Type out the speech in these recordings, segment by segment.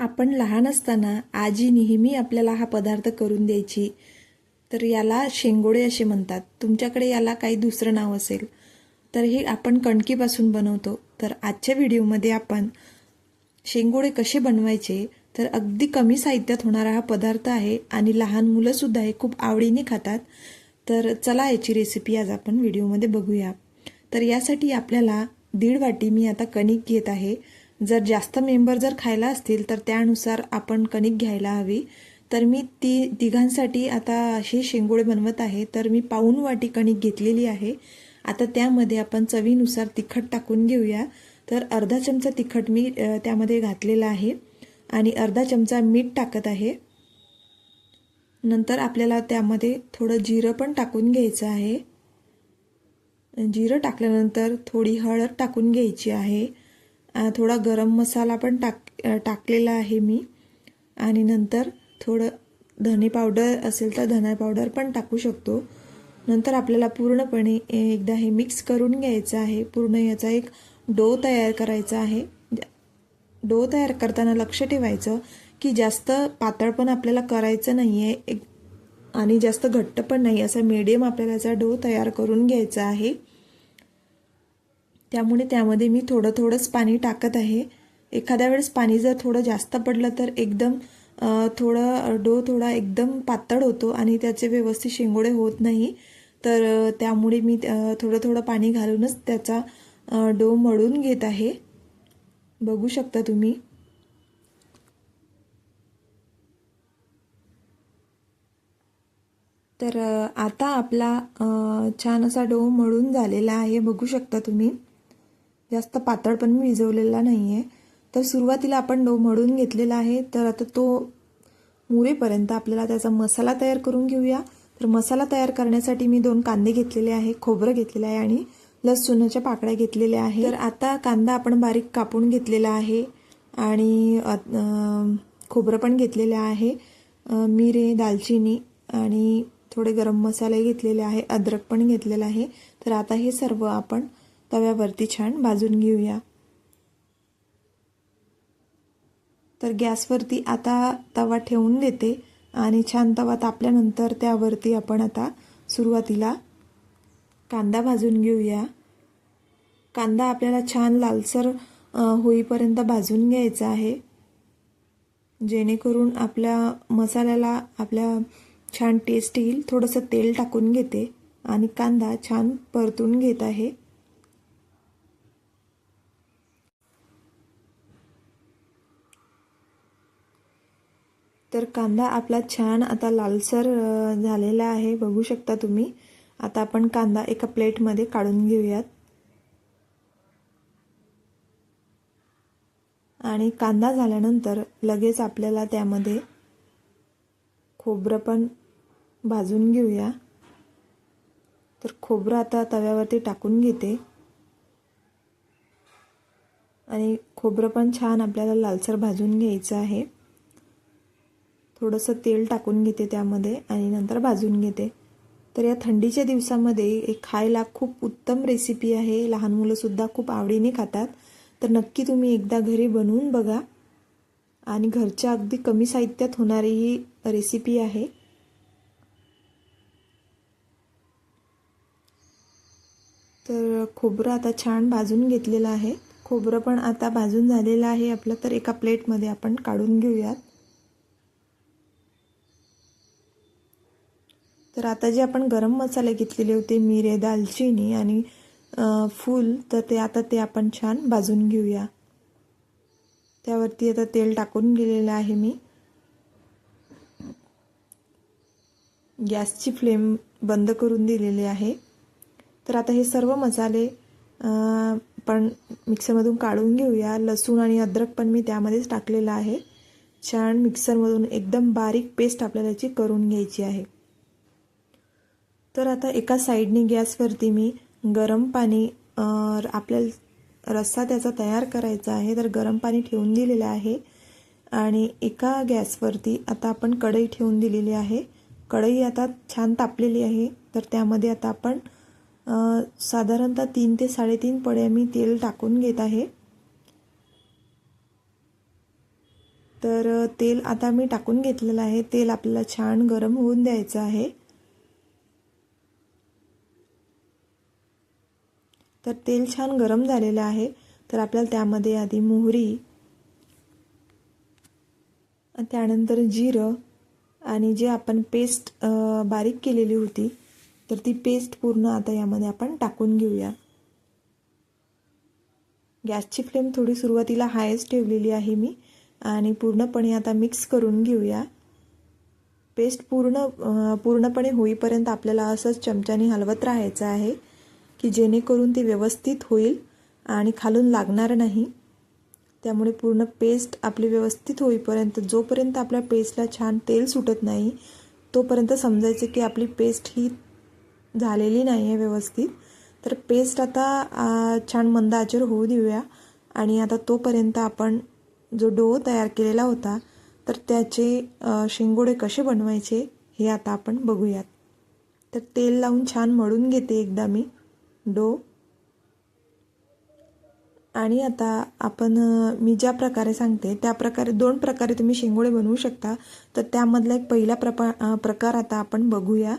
आपण लहान असताना आजी नेहमी आपल्याला हा पदार्थ करून द्यायची. तर याला शेंगोडे असे म्हणतात. तुमच्याकडे याला काही दुसरं नाव असेल. तर हे आपण कणकीपासून बनवतो. तर आजच्या व्हिडिओमध्ये आपण शेंगोडे कसे बनवायचे तर अगदी कमी साहित्यात होणारा हा पदार्थ आहे आणि लहान मुलंसुद्धा हे खूप आवडीने खातात. तर चला याची रेसिपी आज आपण व्हिडिओमध्ये बघूया. तर यासाठी आपल्याला दीड वाटी मी आता कणिक घेत आहे. जर जास्त मेंबर जर खायला असतील तर त्यानुसार आपण कणिक घ्यायला हवी. तर मी ती तिघांसाठी आता अशी शेंगोळे बनवत आहे. तर मी पाऊन वाटी कणिक घेतलेली आहे. आता त्यामध्ये आपण चवीनुसार तिखट टाकून घेऊया. तर अर्धा चमचा तिखट मी त्यामध्ये घातलेला आहे. आणि अर्धा चमचा मीठ टाकत आहे. नंतर आपल्याला त्यामध्ये थोडं जिरं पण टाकून घ्यायचं आहे. जिरं टाकल्यानंतर थोडी हळद टाकून घ्यायची आहे. थोडा गरम मसाला पण टाक टाकलेला आहे मी. आणि नंतर थोडं धने पावडर असेल तर धना पावडर पण टाकू शकतो. नंतर आपल्याला पूर्णपणे एकदा हे मिक्स करून घ्यायचं आहे. पूर्ण याचा एक डो तयार करायचा आहे. डो तयार करताना लक्ष ठेवायचं की जास्त पातळ पण आपल्याला करायचं नाही आहे एक आणि जास्त घट्ट पण नाही. असा मीडियम आपल्याला याचा डो तयार करून घ्यायचा आहे. त्यामुळे त्यामध्ये मी थोडं थोडंच पाणी टाकत आहे. एखाद्या वेळेस पाणी जर थोडं जास्त पडलं तर एकदम थोडं डो थोडा एकदम पातळ होतो आणि त्याचे व्यवस्थित शेंगोडे होत नाही. तर त्यामुळे मी थोडं थोडं पाणी घालूनच त्याचा डो मळून घेत आहे. बघू शकता तुम्ही. तर आता आपला छान असा डो मळून झालेला आहे. बघू शकता तुम्ही. जास्त पातळ पण मी भिजवलेला नाही आहे तर सुरुवातीला आपण डो मळून घेतलेला आहे. तर आता तो मुरेपर्यंत आपल्याला त्याचा मसाला तयार करून घेऊया. तर मसाला तयार करण्यासाठी मी दोन कांदे घेतलेले आहे. खोबरं घेतलेलं आहे आणि लसूणाच्या पाकळ्या घेतलेल्या आहे तर आता कांदा आपण बारीक कापून घेतलेला आहे आणि खोबरं पण घेतलेलं आहे मिरे दालचिनी आणि थोडे गरम मसाले घेतलेले आहे. अद्रक पण घेतलेलं आहे. तर आता हे सर्व आपण तव्यावरती छान भाजून घेऊया. तर गॅसवरती आता तवा ठेवून देते आणि छान तवा तापल्यानंतर त्यावरती आपण आता सुरुवातीला कांदा भाजून घेऊया. कांदा आपल्याला छान लालसर होईपर्यंत भाजून घ्यायचा आहे. जेणेकरून आपल्या मसाल्याला आपल्या छान टेस्ट येईल. थोडंसं तेल टाकून घेते आणि कांदा छान परतून घेत आहे. तर कांदा आपला छान आता लालसर झालेला आहे. बघू शकता तुम्ही. आता आपण कांदा एका प्लेटमध्ये काढून घेऊयात. आणि कांदा झाल्यानंतर लगेच आपल्याला त्यामध्ये खोबरं पण भाजून घेऊया. तर खोबरं आता तव्यावरती टाकून घेते. आणि खोबरं पण छान आपल्याला लालसर भाजून घ्यायचं आहे. थोडंसं तेल टाकून घेते त्यामध्ये आणि नंतर भाजून घेते. तर या थंडीच्या दिवसामध्ये एक खायला खूप उत्तम रेसिपी आहे. लहान मुलंसुद्धा खूप आवडीने खातात. तर नक्की तुम्ही एकदा घरी बनवून बघा. आणि घरच्या अगदी कमी साहित्यात होणारी ही रेसिपी आहे. तर खोबरं आता छान भाजून घेतलेलं आहे. खोबरं पण आता भाजून झालेलं आहे. आपलं तर एका प्लेटमध्ये आपण काढून घेऊयात. तर आता जे आपण गरम मसाले घेतलेले होते मिरे दालचिनी आणि फूल तर ते आता ते आपण छान भाजून घेऊया. त्यावरती आता तेल टाकून गेलेलं आहे मी. गॅसची फ्लेम बंद करून दिलेली आहे. तर आता हे सर्व मसाले पण मिक्सरमधून काढून घेऊया. लसूण आणि अद्रक पण मी त्यामध्येच टाकलेलं आहे. छान मिक्सरमधून एकदम बारीक पेस्ट आपल्याला याची करून घ्यायची आहे. तर आता एका साईडने गॅसवरती मी गरम पाणी आपल्याला रस्सा त्याचा तयार करायचा आहे. तर गरम पाणी ठेवून दिलेलं आहे. आणि एका गॅसवरती आता आपण कढई ठेवून दिलेली आहे. कढई आता छान तापलेली आहे. तर त्यामध्ये आता आपण साधारणतः तीन ते साडेतीन पड्या मी तेल टाकून घेत आहे. तर तेल आता मी टाकून घेतलेलं आहे. तेल आपल्याला छान गरम होऊन द्यायचं आहे. तर तेल छान गरम झालेलं आहे. तर आपल्याला त्यामध्ये आधी मोहरी त्यानंतर जिरं आणि जे आपण पेस्ट बारीक केलेली होती तर ती पेस्ट पूर्ण आता यामध्ये आपण टाकून घेऊया. गॅसची फ्लेम थोडी सुरुवातीला हायच ठेवलेली आहे मी आणि पूर्णपणे आता मिक्स करून घेऊया. पेस्ट पूर्ण पूर्णपणे होईपर्यंत आपल्याला असंच चमच्याने हलवत राहायचं आहे. की जेणेकरून ते व्यवस्थित होईल आणि खालून लागणार नाही. त्यामुळे पूर्ण पेस्ट आपली व्यवस्थित होईपर्यंत जोपर्यंत आपल्या पेस्टला छान तेल सुटत नाही तोपर्यंत समजायचं की आपली पेस्ट ही झालेली नाही आहे व्यवस्थित. तर पेस्ट आता छान मंद आचेवर होऊ देऊया आणि आता तोपर्यंत आपण जो डो तयार केलेला होता तर त्याचे शेंगोडे कसे बनवायचे हे आता आपण बघूयात. तर तेल लावून छान मळून घेते एकदा मी. डो. आणि आता आपण मी ज्या प्रकारे सांगते त्या प्रकारे दोन प्रकारे तुम्ही शेंगोळे बनवू शकता. तर त्यामधला एक पहिला प्रपा प्रकार आता आपण बघूया.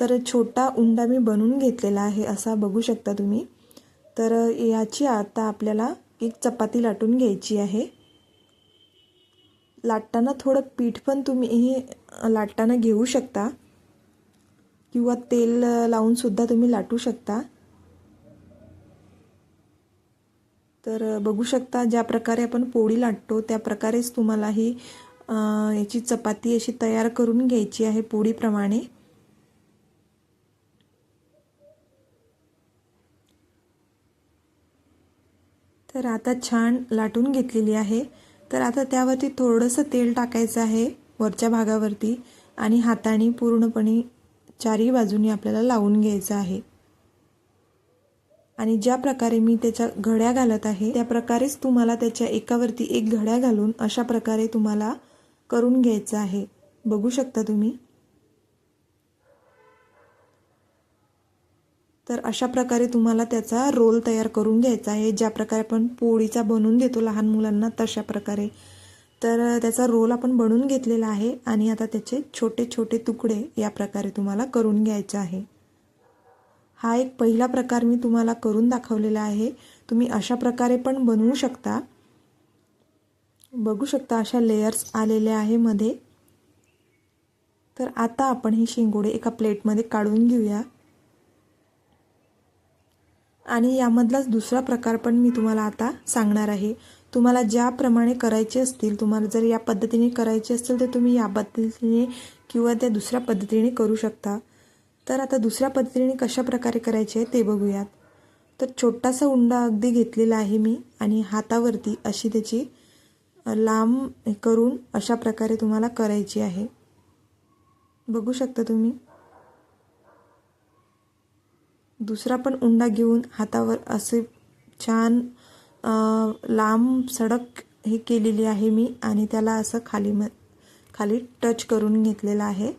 तर छोटा उंडा मी बनवून घेतलेला आहे असा बघू शकता तुम्ही. तर याची आता आपल्याला एक चपाती लाटून घ्यायची आहे. लाटताना थोडं पीठ पण तुम्ही हे लाटताना घेऊ शकता. किंवा तेल लावूनसुद्धा लावून सुद्धा तुम्ही लाटू शकता. तर बघू शकता ज्या प्रकारे आपण पोळी लाटतो त्या प्रकारेच तुम्हाला ही याची चपाती अशी तयार करून घ्यायची आहे पोळीप्रमाणे. तर आता छान लाटून घेतलेली आहे. तर आता त्यावरती थोडंसं तेल टाकायचं आहे वरच्या भागावरती आणि हाताने पूर्णपणे चारही बाजूनी आपल्याला लावून घ्यायचं आहे. आणि ज्या प्रकारे मी त्याच्या घड्या घालत आहे त्या प्रकारेच तुम्हाला त्याच्या एकावरती एक घड्या घालून अशा प्रकारे तुम्हाला करून घ्यायचं आहे. बघू शकता तुम्ही? तर अशा प्रकारे तुम्हाला त्याचा रोल तयार करून घ्यायचा आहे. ज्या प्रकारे आपण पोळीचा बनवून देतो लहान मुलांना तशा प्रकारे. तर त्याचा रोल आपण बनवून घेतलेला आहे आणि आता त्याचे छोटे छोटे तुकडे या प्रकारे तुम्हाला करून घ्यायचे आहे. हा एक पहिला प्रकार मी तुम्हाला करून दाखवलेला आहे. तुम्ही अशा प्रकारे पण बनवू शकता. बघू शकता अशा लेयर्स आलेले आहे मध्ये. तर आता आपण हे शेंगोडे एका प्लेटमध्ये काढून घेऊया. आणि यामधलाच दुसरा प्रकार पण मी तुम्हाला आता सांगणार आहे. तुम्हाला ज्याप्रमाणे करायचे असतील तुम्हाला जर या पद्धतीने करायचे असतील तर तुम्ही या पद्धतीने किंवा त्या दुसऱ्या पद्धतीने करू शकता. तर आता दुसऱ्या पद्धतीने कशा प्रकारे करायचे ते बघूयात. तर छोटासा उंडा अगदी घेतलेला आहे मी आणि हातावरती अशी त्याची लांब करून अशा प्रकारे तुम्हाला करायची आहे. बघू शकता तुम्ही. दुसरा पण उंडा घेऊन हातावर असे छान लांब सडक हे केलेली आहे मी आणि त्याला असं खाली म खाली टच करून घेतलेला आहे.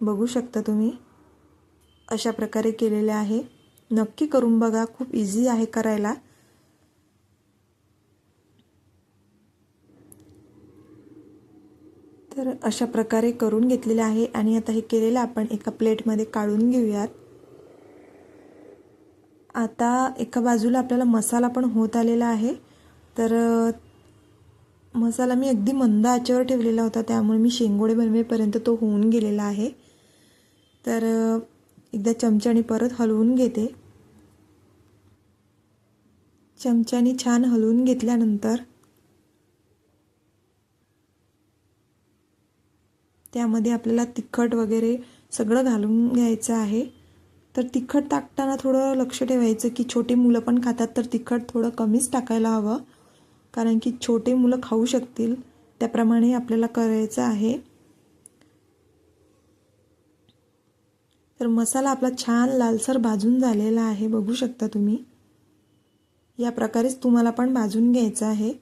बघू शकता तुम्ही. अशा प्रकारे केलेले आहे. नक्की करून बघा खूप इझी आहे करायला. तर अशा प्रकारे करून घेतलेले आहे आणि आता हे केलेलं आपण एका प्लेटमध्ये काढून घेऊयात. आता एका बाजूला आपल्याला मसाला पण होत आलेला आहे. तर मसाला मी अगदी मंद आचेवर ठेवलेला होता त्यामुळे मी शेंगोडे बनवेपर्यंत तो होऊन गेलेला आहे. तर एकदा चमच्याने परत हलवून घेते. चमच्याने छान हलवून घेतल्यानंतर त्यामध्ये आपल्याला तिखट वगैरे सगळं घालून घ्यायचं आहे. तर तिखट टाकताना थोडं लक्ष ठेवायचं की छोटे मुलं पण खातात तर तिखट थोडं कमीच टाकायला हवं. कारण की छोटे मुलं खाऊ शकतील. त्याप्रमाणे आपल्याला करायचं आहे. तर मसाला आपला छान लालसर भाजून झालेला आहे बघू शकता तुम्ही. या प्रकारेच तुम्हाला पण भाजून घ्यायचं आहे.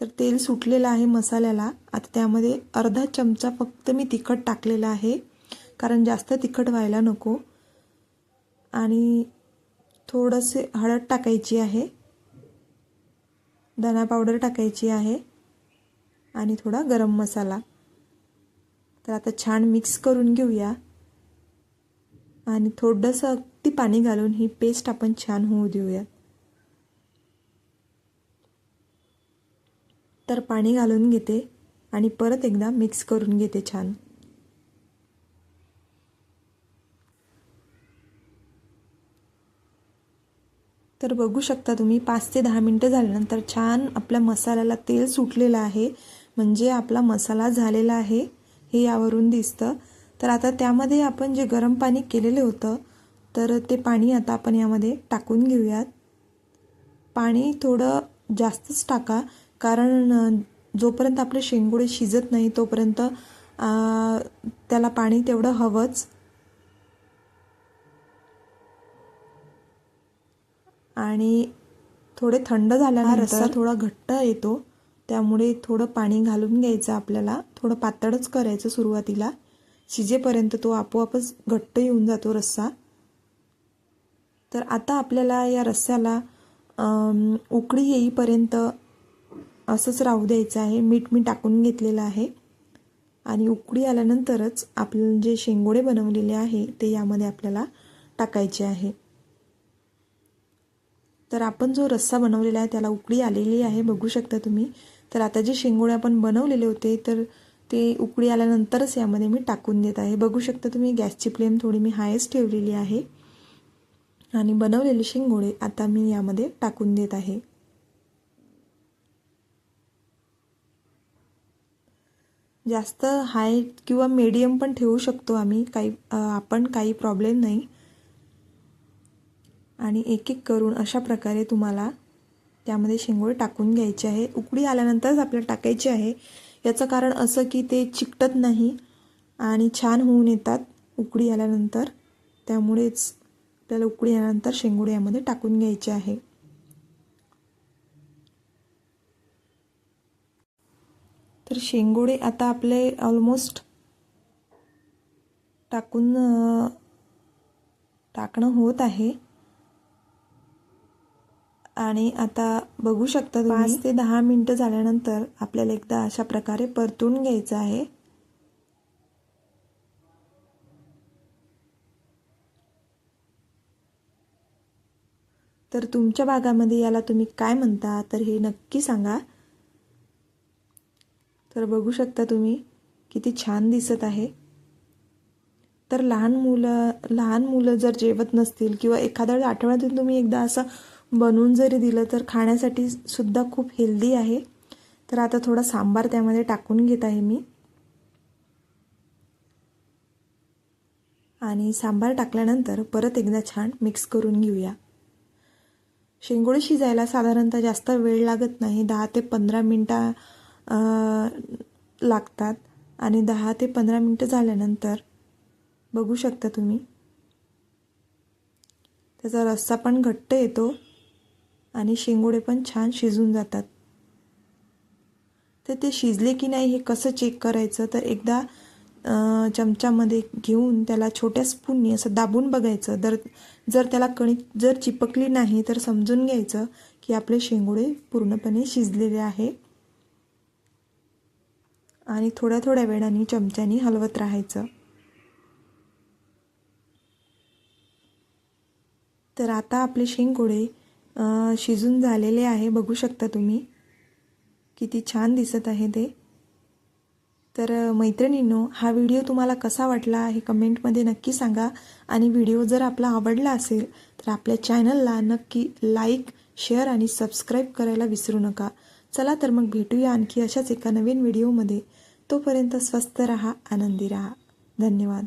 तर तेल सुटलेलं आहे मसाल्याला. आता त्यामध्ये अर्धा चमचा फक्त मी तिखट टाकलेला आहे कारण जास्त तिखट व्हायला नको. आणि थोडंसे हळद टाकायची आहे. धना पावडर टाकायची आहे. आणि थोडा गरम मसाला. तर आता छान मिक्स करून घेऊया. आणि थोडंसं अगदी पाणी घालून ही पेस्ट आपण छान होऊ देऊया. तर पाणी घालून घेते आणि परत एकदा मिक्स करून घेते छान. तर बघू शकता तुम्ही पाच ते दहा मिनटं झाल्यानंतर छान आपल्या मसाल्याला तेल सुटलेलं आहे. म्हणजे आपला मसाला झालेला आहे हे यावरून दिसतं. तर आता त्यामध्ये आपण जे गरम पाणी केलेलं होतं तर ते पाणी आता आपण यामध्ये टाकून घेऊयात. पाणी थोडं जास्तच टाका कारण जोपर्यंत आपले शेंगोळे शिजत नाही तोपर्यंत त्याला पाणी तेवढं हवंच. आणि थोडे थंड झाल्यानंतर रस्सा थोडा घट्ट येतो त्यामुळे थोडं पाणी घालून घ्यायचं आपल्याला. थोडं पातळच करायचं सुरुवातीला. शिजेपर्यंत तो आपोआपच घट्ट येऊन जातो रस्सा. तर आता आपल्याला या रस्स्याला उकळी येईपर्यंत असंच राहू द्यायचं आहे. मीठ मी टाकून घेतलेलं आहे. आणि उकळी आल्यानंतरच आपलं जे शेंगोडे बनवलेले आहे ते यामध्ये आपल्याला टाकायचे आहे. तर आपण जो रस्सा बनवलेला आहे त्याला उकळी आलेली आहे बघू शकता तुम्ही. तर आता जे शेंगोळे आपण बनवलेले होते तर ते उकळी आल्यानंतरच यामध्ये मी टाकून देत आहे. बघू शकता तुम्ही गॅसची फ्लेम थोडी मी हायच ठेवलेली आहे. आणि बनवलेले शेंगोळे आता मी यामध्ये टाकून देत आहे. जास्त हाय किंवा मीडियम पण ठेवू शकतो आम्ही. काही आपण काही प्रॉब्लेम नाही. आणि एक एक करून अशा प्रकारे तुम्हाला त्यामध्ये शेंगोळे टाकून घ्यायचे आहे. उकळी आल्यानंतरच आपल्याला टाकायचे आहे. याचं कारण असं की ते चिकटत नाही आणि छान होऊन येतात उकडी आल्यानंतर. त्यामुळेच त्याला उकडी आल्यानंतर शेंगोळे यामध्ये टाकून घ्यायचे आहे. तर शेंगोडे आता आपले ऑलमोस्ट टाकून टाकणं होत आहे. आणि आता बघू शकता पाच ते दहा मिनटं झाल्यानंतर आपल्याला एकदा अशा प्रकारे परतून घ्यायचं आहे. तर तुमच्या भागामध्ये याला तुम्ही काय म्हणता तर हे नक्की सांगा. तर बघू शकता तुम्ही किती छान दिसत आहे. तर लहान मुलं लहान मुलं जर जेवत नसतील किंवा एखाद्या आठवड्यातून तुम्ही एकदा असं बनवून जरी दिलं तर खाण्यासाठी सुद्धा खूप हेल्दी आहे. तर आता थोडा सांबार त्यामध्ये टाकून घेत आहे मी. आणि सांबार टाकल्यानंतर परत एकदा छान मिक्स करून घेऊया. शेंगोळी शिजायला साधारणतः जास्त वेळ लागत नाही. दहा ते पंधरा मिनटं लागतात. आणि दहा ते पंधरा मिनटं झाल्यानंतर बघू शकता तुम्ही. त्याचा रस्सा पण घट्ट येतो. आणि शेंगोडे पण छान शिजून जातात. तर ते शिजले की नाही हे कसं चेक करायचं? तर एकदा चमच्यामध्ये घेऊन त्याला छोट्या स्पूननी असं दाबून बघायचं. जर जर त्याला कणिक जर चिपकली नाही तर समजून घ्यायचं की आपले शेंगोडे पूर्णपणे शिजलेले आहे. आणि थोड्या थोड्या वेळाने चमच्यानी हलवत राहायचं. तर आता आपले शेंगोडे शिजून झालेले आहे बघू शकता तुम्ही. किती छान दिसत आहे ते. तर मैत्रिणींनो हा व्हिडिओ तुम्हाला कसा वाटला हे कमेंटमध्ये नक्की सांगा. आणि व्हिडिओ जर आपला आवडला असेल तर आपल्या चॅनलला नक्की लाईक शेअर आणि सबस्क्राईब करायला विसरू नका. चला तर मग भेटूया आणखी अशाच एका नवीन व्हिडिओमध्ये. तोपर्यंत स्वस्त रहा आनंदी रहा. धन्यवाद.